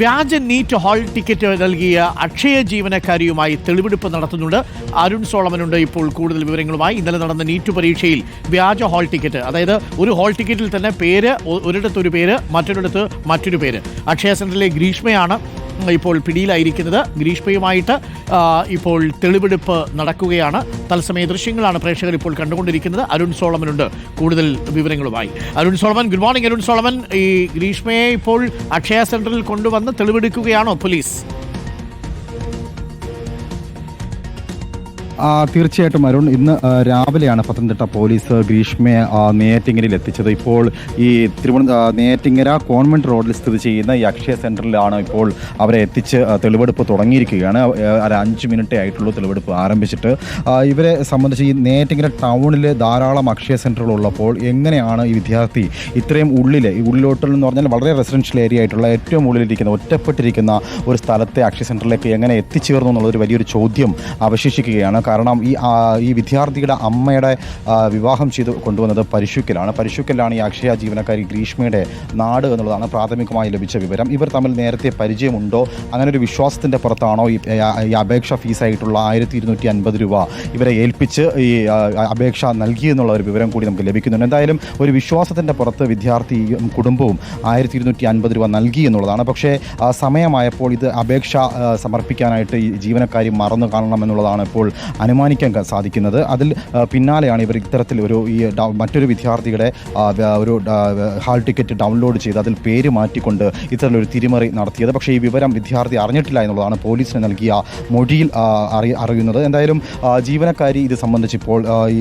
വ്യാജ NEET hall ticket നൽകിയ അക്ഷയ ജീവനക്കാരിയുമായി തെളിവെടുപ്പ് നടത്തുന്നുണ്ട്. അരുൺ സോളമനുണ്ട് ഇപ്പോൾ കൂടുതൽ വിവരങ്ങളുമായി. ഇന്നലെ നടന്ന നീറ്റ് പരീക്ഷയിൽ വ്യാജ ഹാൾ ടിക്കറ്റ് അതായത് ഒരു ഹാൾ ടിക്കറ്റിൽ തന്നെ പേര് ഒരിടത്ത് ഒരു പേര് മറ്റൊരിടത്ത് മറ്റൊരു പേര്. അക്ഷയ സെന്ററിലെ ഗ്രീഷ്മയാണ് ഇപ്പോൾ പിടിയിലായിരിക്കുന്നത്. ഗ്രീഷ്മയുമായിട്ട് ഇപ്പോൾ തെളിവെടുപ്പ് നടക്കുകയാണ്. തത്സമയ ദൃശ്യങ്ങളാണ് പ്രേക്ഷകർ ഇപ്പോൾ കണ്ടുകൊണ്ടിരിക്കുന്നത്. അരുൺ സോളമനുണ്ട് കൂടുതൽ വിവരങ്ങളുമായി. Arun Solomon good morning Arun Solomon. ഈ ഗ്രീഷ്മയെ ഇപ്പോൾ അക്ഷയ സെന്ററിൽ കൊണ്ടുവന്ന് തെളിവെടുക്കുകയാണോ പോലീസ്? തീർച്ചയായിട്ടും അരുൺ ഇന്ന് രാവിലെയാണ് പത്തനംതിട്ട പോലീസ് ഗ്രീഷ്മയെ നെയ്യാറ്റിങ്ങരയിൽ എത്തിച്ചത്. ഇപ്പോൾ ഈ തിരുവനന്ത നെയ്യാറ്റിങ്ങര കോൺവെന്റ് റോഡിൽ സ്ഥിതി ചെയ്യുന്ന ഈ അക്ഷയ സെന്ററിലാണ് ഇപ്പോൾ അവരെ എത്തിച്ച് തെളിവെടുപ്പ് തുടങ്ങിയിരിക്കുകയാണ്. ഒരു അഞ്ച് മിനിറ്റേ ആയിട്ടുള്ളൂ തെളിവെടുപ്പ് ആരംഭിച്ചിട്ട്. ഇവരെ സംബന്ധിച്ച് ഈ നെയ്യാറ്റിങ്ങര ടൗണിൽ ധാരാളം അക്ഷയ സെന്ററുകൾ ഉള്ളപ്പോൾ എങ്ങനെയാണ് ഈ വിദ്യാർത്ഥി ഇത്രയും ഉള്ളിൽ ഈ ഉള്ളിലോട്ടൽ എന്ന് പറഞ്ഞാൽ വളരെ റെസിഡൻഷ്യൽ ഏരിയ ആയിട്ടുള്ള ഏറ്റവും ഉള്ളിലിരിക്കുന്ന ഒറ്റപ്പെട്ടിരിക്കുന്ന ഒരു സ്ഥലത്തെ അക്ഷയ സെന്ററിലേക്ക് എങ്ങനെ എത്തിച്ചേർന്നു എന്നുള്ളൊരു വലിയൊരു ചോദ്യം അവശേഷിക്കുകയാണ്. കാരണം ഈ ഈ വിദ്യാർത്ഥിയുടെ അമ്മയുടെ വിവാഹം ചെയ്ത് കൊണ്ടുവന്നത് പരിശുക്കലാണ്. പരിശുക്കലാണ് ഈ അക്ഷയ ജീവനക്കാരി ഗ്രീഷ്മയുടെ നാട് എന്നുള്ളതാണ് പ്രാഥമികമായി ലഭിച്ച വിവരം. ഇവർ തമ്മിൽ നേരത്തെ പരിചയമുണ്ടോ? അങ്ങനെ ഒരു വിശ്വാസത്തിന്റെ പുറത്താണോ? ഈ അപേക്ഷ ഫീസായിട്ടുള്ള ആയിരത്തി ഇരുന്നൂറ്റി അൻപത് രൂപ ഇവരെ ഏൽപ്പിച്ച് ഈ അപേക്ഷ നൽകി എന്നുള്ള ഒരു വിവരം കൂടി നമുക്ക് ലഭിക്കുന്നുണ്ട്. എന്തായാലും ഒരു വിശ്വാസത്തിന്റെ പുറത്ത് വിദ്യാർത്ഥിയും കുടുംബവും ആയിരത്തി ഇരുന്നൂറ്റി അൻപത് രൂപ നൽകി എന്നുള്ളതാണ്. പക്ഷേ സമയമായപ്പോൾ ഇത് അപേക്ഷ സമർപ്പിക്കാനായിട്ട് ഈ ജീവനക്കാരി മറന്നു കാണണം എന്നുള്ളതാണ് ഇപ്പോൾ അനുമാനിക്കാൻ സാധിക്കുന്നത്. അതിൽ പിന്നാലെയാണ് ഇവർ ഇത്തരത്തിൽ ഒരു ഈ മറ്റൊരു വിദ്യാർത്ഥിയുടെ ഒരു ഹാൾ ടിക്കറ്റ് ഡൗൺലോഡ് ചെയ്ത് അതിൽ പേര് മാറ്റിക്കൊണ്ട് ഇത്തരത്തിലൊരു തിരിമറി നടത്തിയത്. പക്ഷേ ഈ വിവരം വിദ്യാർത്ഥി അറിഞ്ഞിട്ടില്ല എന്നുള്ളതാണ് പോലീസിന് നൽകിയ മൊഴിയിൽ അറി അറിയുന്നത്. എന്തായാലും ജീവനക്കാരി ഇത് സംബന്ധിച്ച് ഇപ്പോൾ ഈ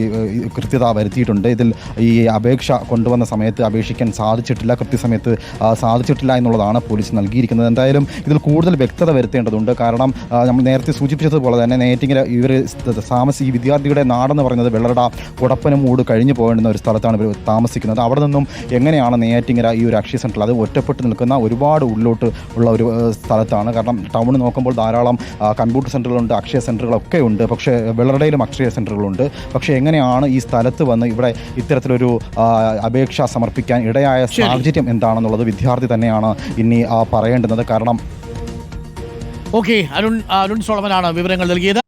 കൃത്യത വരുത്തിയിട്ടുണ്ട്. ഇതിൽ ഈ അപേക്ഷ കൊണ്ടുവന്ന സമയത്ത് അപേക്ഷിക്കാൻ സാധിച്ചിട്ടില്ല കൃത്യസമയത്ത് സാധിച്ചിട്ടില്ല എന്നുള്ളതാണ് പോലീസ് നൽകിയിരിക്കുന്നത്. എന്തായാലും ഇതിൽ കൂടുതൽ വ്യക്തത വരുത്തേണ്ടതുണ്ട്. കാരണം നമ്മൾ നേരത്തെ സൂചിപ്പിച്ചതുപോലെ തന്നെ നേറ്റിങ്ങിൽ ഇവർ താമസി ഈ വിദ്യാർത്ഥിയുടെ നാടെന്ന് പറയുന്നത് വെള്ളറട കുടപ്പനമൂട് കഴിഞ്ഞു പോകേണ്ടുന്ന ഒരു സ്ഥലത്താണ് ഇവർ താമസിക്കുന്നത്. അവിടെ നിന്നും എങ്ങനെയാണ് നെയ്യാറ്റിങ്ങര ഈ ഒരു അക്ഷയ സെന്ററിൽ അത് ഒറ്റപ്പെട്ട് നിൽക്കുന്ന ഒരുപാട് ഉള്ളിലോട്ട് ഉള്ള ഒരു സ്ഥലത്താണ്. കാരണം ടൗൺ നോക്കുമ്പോൾ ധാരാളം കമ്പ്യൂട്ടർ സെന്ററുകളുണ്ട് അക്ഷയ സെന്ററുകളൊക്കെ ഉണ്ട്. പക്ഷേ വെള്ളറടയിലും അക്ഷയ സെന്ററുകളുണ്ട് പക്ഷേ എങ്ങനെയാണ് ഈ സ്ഥലത്ത് വന്ന് ഇവിടെ ഇത്തരത്തിലൊരു അപേക്ഷ സമർപ്പിക്കാൻ ഇടയായ സാഹചര്യം എന്താണെന്നുള്ളത് വിദ്യാർത്ഥി തന്നെയാണ് ഇനി പറയേണ്ടുന്നത്. കാരണം ഓക്കെ അരുൺ അരുൺ സോളമനാണ് വിവരങ്ങൾ നൽകിയത്.